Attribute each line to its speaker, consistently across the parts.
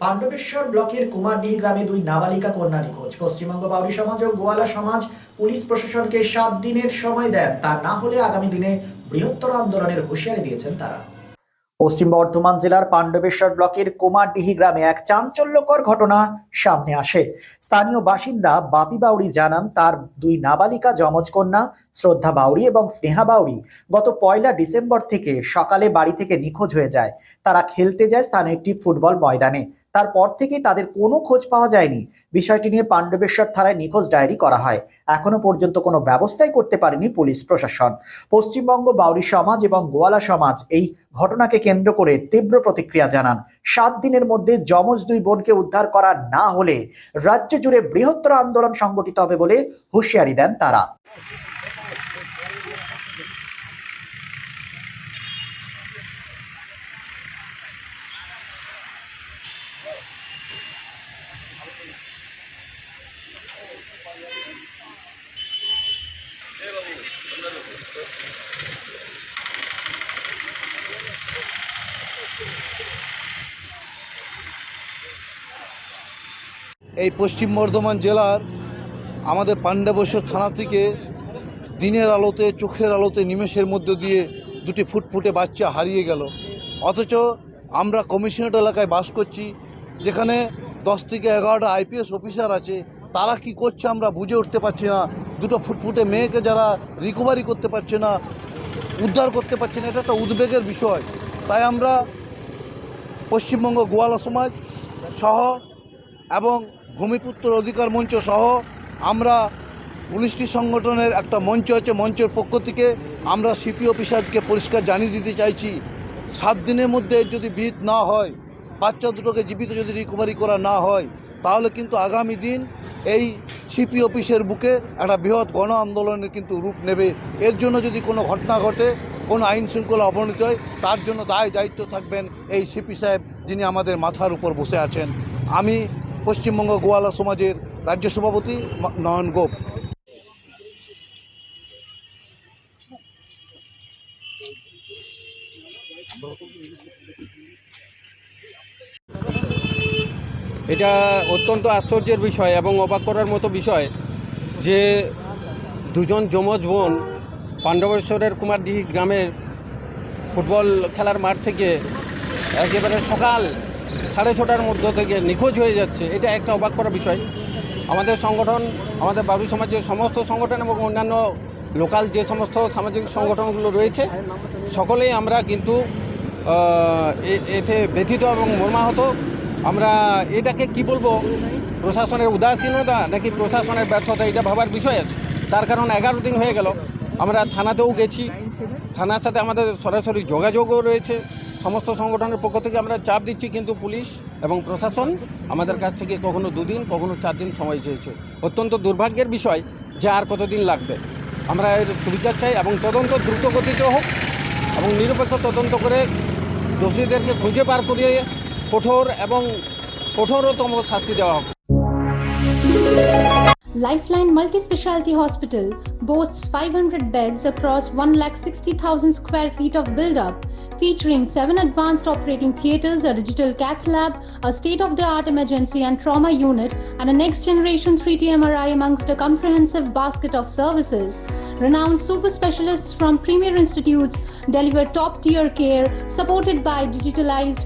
Speaker 1: পাণ্ডবেশ্বর ব্লকের কুমারডিহি গ্রামে দুই নাবালিকা কন্যা নিখোঁজ। পশ্চিমবঙ্গ বাউরি সমাজ ও গোয়ালা সমাজ পুলিশ প্রশাসনকে সাত দিনের সময় দেন। তা না হলে আগামী দিনে বৃহত্তর আন্দোলনের হুঁশিয়ারি দিয়েছেন তারা। পশ্চিম বর্ধমান জেলার পাণ্ডবেশ্বর ব্লকের কুমারডিহি গ্রামে এক চাঞ্চল্যকর ঘটনা সামনে আসে। স্থানীয় বাসিন্দা বাপি বাউরি জানান, তার দুই নাবালিকা যমজ কন্যা, শ্রদ্ধা বাউরি এবং স্নেহা বাউরি গত পয়লা ডিসেম্বর থেকে সকালে বাড়ি থেকে নিখোঁজ হয়ে যায়। তারা খেলতে যায় স্থানীয় একটি ফুটবল ময়দানে। তারপর থেকে তাদের কোনো খোঁজ পাওয়া যায়নি। বিষয়টি নিয়ে পাণ্ডবেশ্বর থানায় নিখোঁজ ডায়েরি করা হয়। এখনও পর্যন্ত কোনো ব্যবস্থাই করতে পারেনি পুলিশ প্রশাসন। পশ্চিমবঙ্গ বাউরি সমাজ এবং গোয়ালা সমাজ এই ঘটনাকে কেন্দ্র করে তীব্র প্রতিক্রিয়া জানান। সাত দিনের মধ্যে যমজ দুই বোনকে উদ্ধার করা না হলে রাজ্য জুড়ে বৃহত্তর আন্দোলন সংগঠিত হবে বলে হুঁশিয়ারি দেন তারা।
Speaker 2: এই পশ্চিম বর্ধমান জেলার আমাদের পাণ্ডবেশ্বর থানা থেকে দিনের আলোতে, চোখের আলোতে, নিমেষের মধ্য দিয়ে দুটি ফুটফুটে বাচ্চা হারিয়ে গেল। অথচ আমরা কমিশনার এলাকায় বাস করছি যেখানে দশ থেকে এগারোটা আইপিএস অফিসার আছে, তারা কি করছে আমরা বুঝে উঠতে পারছি না। দুটো ফুটফুটে মেয়েকে যারা রিকভারি করতে পারছে না, উদ্ধার করতে পারছে না, এটা একটা উদ্বেগের বিষয়। তাই আমরা পশ্চিমবঙ্গ গোয়ালা সমাজ সহ এবং ভূমিপুত্র অধিকার মঞ্চ সহ আমরা উনিশটি সংগঠনের একটা মঞ্চ আছে, মঞ্চের পক্ষ থেকে আমরা সিপি অফিসারকে পরিষ্কার জানিয়ে দিতে চাইছি। সাত দিনের মধ্যে যদি বিহিত না হয় বাচ্চা দুটোকে জীবিত যদি রিকভারি করা না হয়, তাহলে কিন্তু আগামী দিন এই সিপি অফিসের বুকে একটা বৃহৎ গণ আন্দোলনের কিন্তু রূপ নেবে। এর জন্য যদি কোনো ঘটনা ঘটে, কোনো আইন শৃঙ্খলা অবনতি হয়, তার জন্য দায় দায়িত্ব থাকবেন এই সিপি সাহেব, যিনি আমাদের মাথার উপর বসে আছেন। আমি পশ্চিমবঙ্গ গোয়ালা সমাজের রাজ্য সভাপতি নয়ন গোপ।
Speaker 3: এটা অত্যন্ত আশ্চর্যের বিষয় এবং অবাক করার মতো বিষয় যে দুজন যমজ বোন পাণ্ডবেশ্বরের কুমারডিহি গ্রামের ফুটবল খেলার মাঠ থেকে একেবারে সকাল সাড়ে ছটার মধ্য থেকে নিখোঁজ হয়ে যাচ্ছে, এটা একটা অবাক করা বিষয়। আমাদের সংগঠন, আমাদের বাবু সমাজের সমস্ত সংগঠন এবং অন্যান্য লোকাল যে সমস্ত সামাজিক সংগঠনগুলো রয়েছে, সকলেই আমরা কিন্তু এতে ব্যথিত এবং মর্মাহত। আমরা এটাকে কি বলব? প্রশাসনের উদাসীনতা নাকি প্রশাসনের ব্যর্থতা, এটা ভাবার বিষয় আছে। তার কারণ এগারো দিন হয়ে গেল। আমরা থানাতেও গেছি। থানার সাথে আমাদের সরাসরি যোগাযোগও রয়েছে। সমস্ত সংগঠনের পক্ষ থেকে আমরা চাপ দিচ্ছি, কিন্তু পুলিশ এবং প্রশাসন আমাদের কাছ থেকে কখনো দুদিন, কখনো চার দিন সময় চেয়েছে। অত্যন্ত দুর্ভাগ্যের বিষয় যে আর কতদিন লাগবে। আমরা এর সুবিচার চাই এবং তদন্ত দ্রুত গতিতে হোক এবং নিরপেক্ষ তদন্ত করে দোষীদেরকে খুঁজে বার করিয়ে কঠোর এবং কঠোরতম শাস্তি দেওয়া হোক
Speaker 4: Lifeline Multi-Speciality Hospital boasts 500 beds across 1,60,000 square feet of build-up, featuring seven advanced operating theaters, a digital cath lab, a state-of-the-art emergency and trauma unit, and a next-generation 3T MRI amongst a comprehensive basket of services. Renowned super specialists from premier institutes deliver top-tier care, supported by digitalized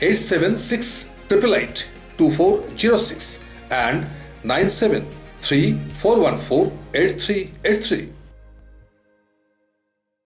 Speaker 5: 876 888 2406 and 973 414 8383.